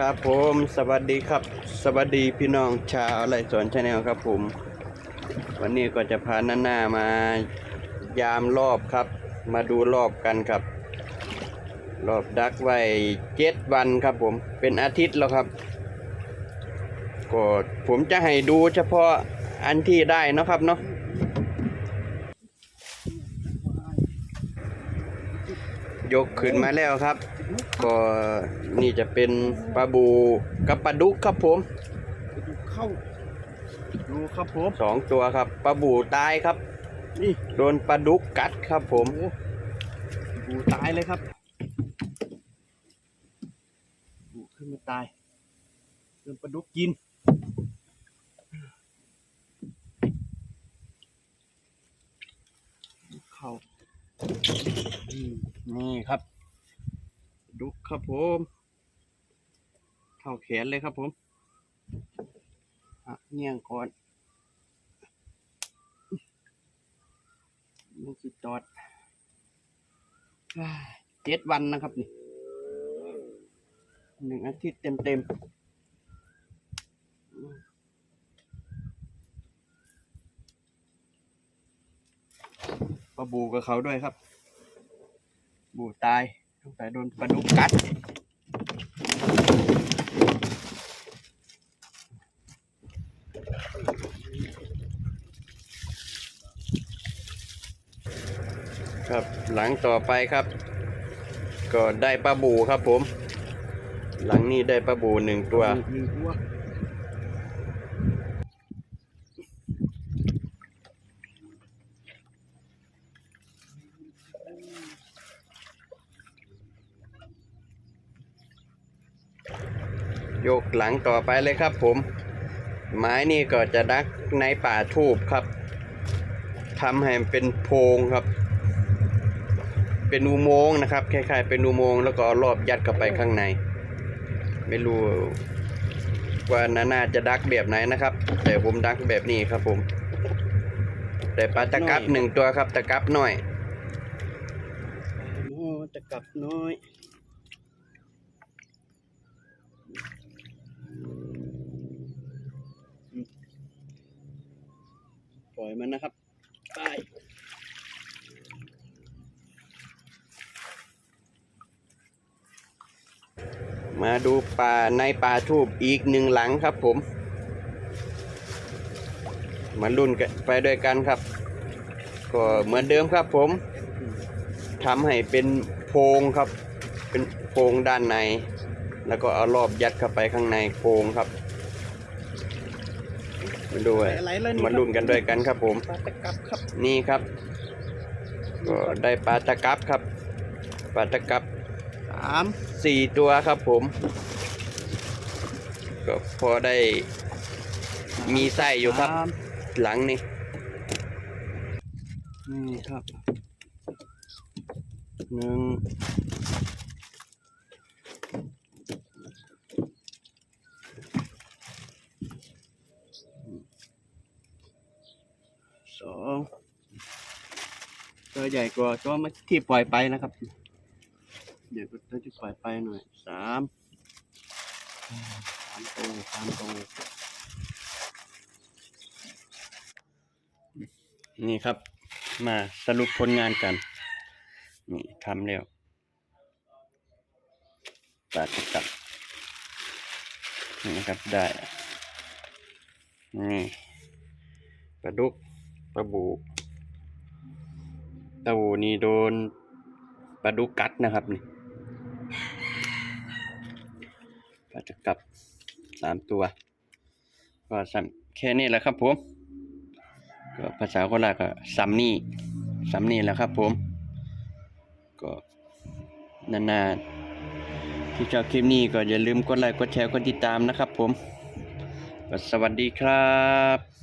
ครับผมสวัสดีครับ สวัสดีพี่น้องชาวไร่สวนชาแนลครับผม วันนี้ก็จะพาน้าหน้ามายามรอบครับ มาดูรอบกันครับ รอบดักไว้เจ็ดวันครับผมเป็นอาทิตย์แล้วครับก็ผมจะให้ดูเฉพาะอันที่ได้นะครับเนาะ ยกขึ้นมาแล้วครับ ก็นี่จะเป็นปลาบูกับปลาดุกครับผมดูเข้าดูครับผมสองตัวครับปลาบูตายครับ นี่โดนปลาดุกกัดครับผมโอ้ดูตายเลยครับดูขึ้นมาตายเริ่มปลาดุกกินเข้าอืม นี่ครับ ดุกครับผมเข้าแขนเลยครับผมเงี่ยงก่อนมันสิตอดอ่าเจ็ดวันนะครับนี่หนึ่งอาทิตย์เต็มเต็มๆอืมปลาบูกับเขาด้วยครับ บูตายตั้งแต่โดนปลาดุกกัดครับหลังต่อไปครับ ก็ได้ปลาบูครับผม หลังนี้ได้ปลาบูหนึ่งตัว หนึ่งตัว ยกหลังต่อไปเลยครับผม ไม้นี่ก็จะดักในป่าทูบครับทำให้มันเป็นโพรงครับ เป็นอุโมงค์นะครับคล้ายๆเป็นอุโมงค์แล้วก็เอารอบยัดเข้าไปข้างใน ไม่รู้ว่านานาจะดักแบบไหนนะครับ แต่ผมดักแบบนี้ครับผม แต่ปลาตะกับหนึ่งตัวครับตะกับน้อยโอ้จะกลับน้อย ปล่อยมันนะครับไปมาดูป่าในป่าทูบอีกหนึ่งหลังครับผม มาลุ้นกันไปด้วยกันครับ ก็เหมือนเดิมครับผมทำให้เป็นโพรงครับ เป็นโพรงด้านใน แล้วก็เอารอบยัดเข้าไปข้างในโพรงครับ มาด้วยอะไรแล้วนี่มาลุ้นกันด้วยกันครับผม ปลาตะกับครับนี่ครับ ก็ได้ปลาตะกับครับ ปลาตะกับสามสี่ตัวครับผม ก็พอได้มีไส้อยู่ครับ สามหลังนี่นี่ครับหนึ่ง สอง ตัวใหญ่กว่าตัวเมื่อที่ปล่อยไปนะครับเดี๋ยวตัวที่ปล่อยไปหน่อยสามสามตัวสามตัวนี่ครับ มาสรุปผลงานกัน นี่ทำแล้วปลาตะกับนี่นะครับได้นี่ปลาดุกปลาบู ปลาบูนี่โดนปลาดุกกัดนะครับนี่ปลาตะกลับสามตัว ก็สามแค่นี้แหละครับผม ก็ภาษาโคราชก็ซัมนี่ซัมนี่แหละครับผม ก็นานๆที่ชอบคลิปนี้ก็อย่าลืมกดไลค์กดแชร์กดติดตามนะครับผม สวัสดีครับ